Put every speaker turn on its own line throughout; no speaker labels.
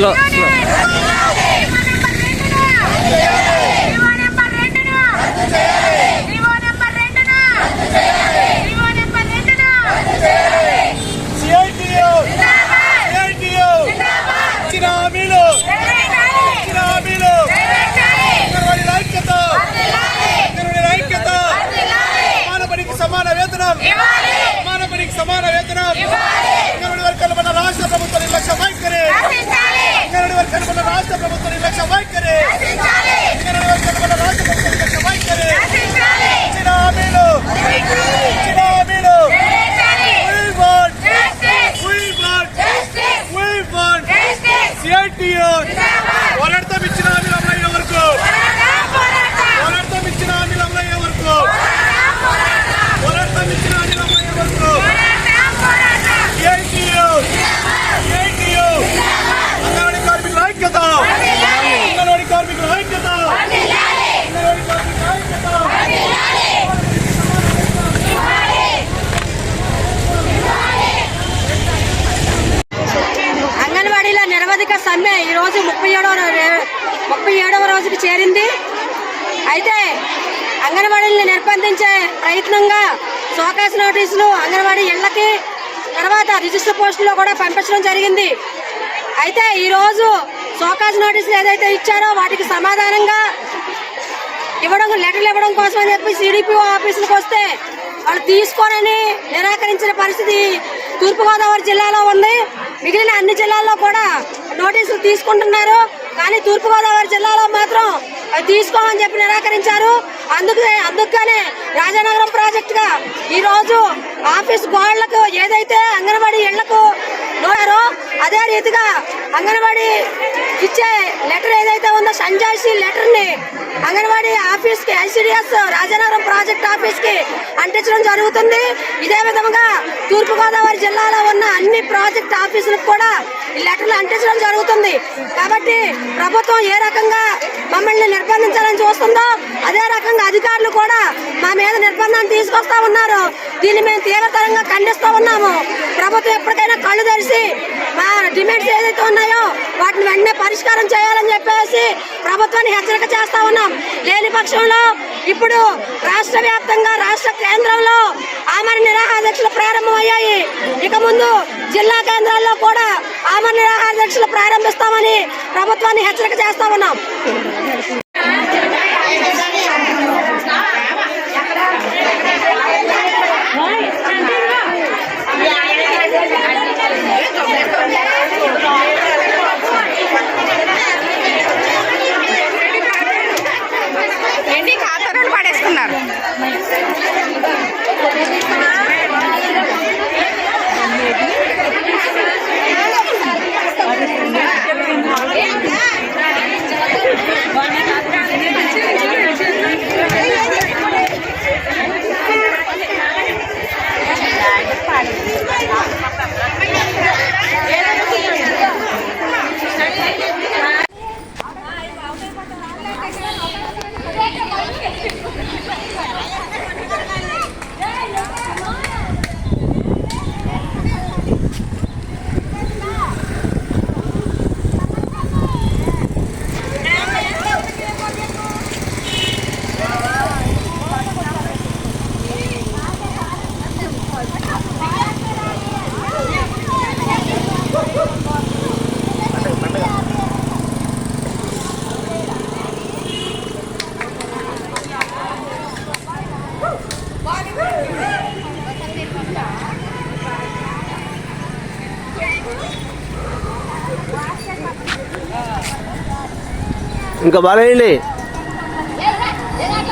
Slow slow అంగన్వాడీని నిర్బంధించే ప్రయత్నంగా show cause నోటీసులు అంగన్వాడీ ఇళ్ళకి తర్వాత రిజిస్టర్ పోస్టులో కూడా పంపించడం జరిగింది. అయితే ఈరోజు సోకాస్ నోటీసులు ఏదైతే ఇచ్చారో వాటికి సమాధానంగా ఇవ్వడం లెటర్లు ఇవ్వడం కోసం అని చెప్పి సిడిపిఓ ఆఫీసులకు వస్తే వాళ్ళు తీసుకోనని నిరాకరించిన పరిస్థితి తూర్పుగోదావరి జిల్లాలో ఉంది. మిగిలిన అన్ని జిల్లాల్లో కూడా నోటీసులు తీసుకుంటున్నారు. కానీ తూర్పుగోదావరి జిల్లాలో మాత్రం అవి తీసుకోమని చెప్పి నిరాకరించారు. అందుకు అందుకనే రాజానగరం ప్రాజెక్టుగా ఈరోజు ఈ రోజు ఆఫీస్ గోడలకు ఏదైతే అంగన్వాడీ ఇళ్ళకు నోడారో అదే రీతిగా అంగన్వాడీ ఇచ్చే లెటర్ ఏదైతే ఉందో సంజాయిషి లెటర్ని అంగన్వాడీ ఆఫీస్కి ఐసిడిఎస్ రాజానగరం ప్రాజెక్ట్ ఆఫీస్కి అంటించడం జరుగుతుంది. ఇదే విధంగా తూర్పు గోదావరి జిల్లాలో ఉన్న అన్ని ప్రాజెక్ట్ ఆఫీసులకు కూడా ఈ లెటర్లు అంటించడం జరుగుతుంది. కాబట్టి ప్రభుత్వం ఏ రకంగా మమ్మల్ని నిర్బంధించాలని చూస్తుందో అదే రకంగా అధికారులు కూడా మా మీద నిర్బంధాన్ని తీసుకొస్తా ఉన్నారు. దీన్ని మేము తీవ్రతరంగా ఖండిస్తూ ఉన్నాము. ప్రభుత్వం ఎప్పటికైనా కళ్ళు తెరిచి మా డిమాండ్స్ ఏదైతే ఉన్నాయో వాటిని వెంటనే పరిష్కారం చేయాలని చెప్పేసి ప్రభుత్వాన్ని హెచ్చరిక చేస్తా ఉన్నాం. లేని పక్షంలో ఇప్పుడు రాష్ట్ర వ్యాప్తంగా రాష్ట్ర కేంద్రంలో ఆమర నిరాహార దీక్షలు ప్రారంభమయ్యాయి. ఇక ముందు జిల్లా కేంద్రాల్లో కూడా ఆమర నిరాహార దీక్షలు ప్రారంభిస్తామని ప్రభుత్వాన్ని హెచ్చరిక చేస్తా ఉన్నాం.
ఇంకా బాగాలేండి
పిల్లల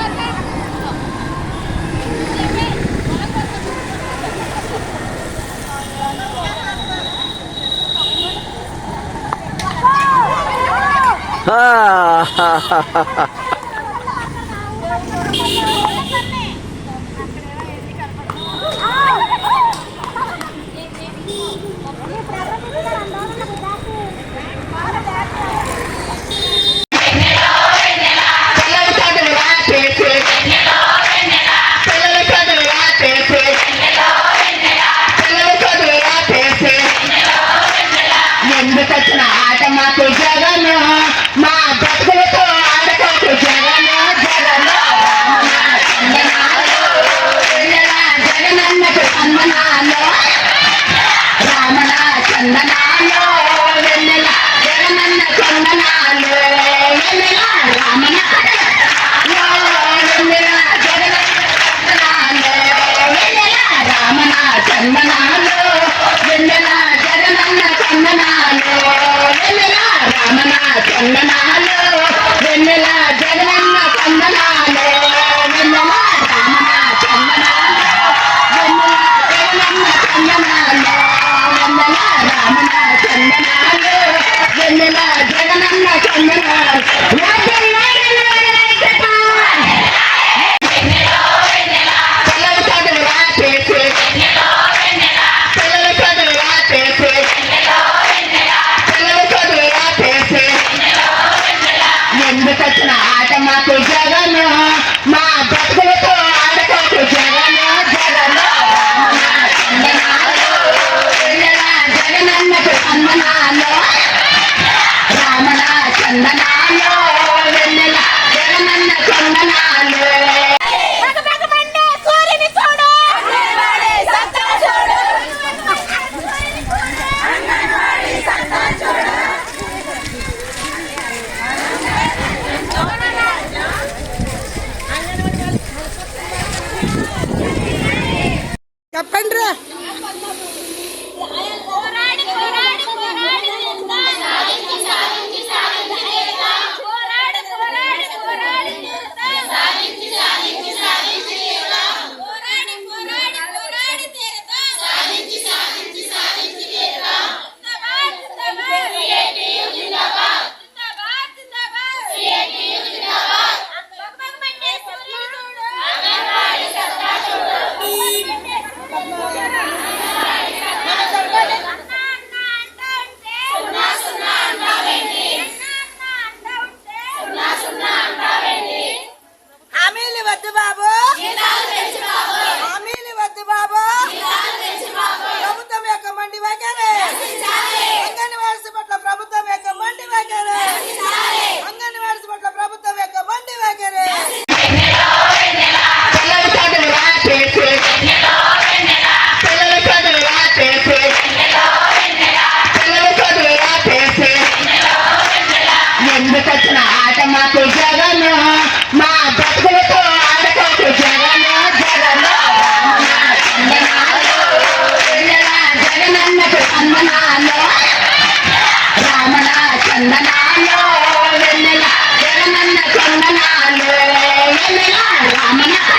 আমি না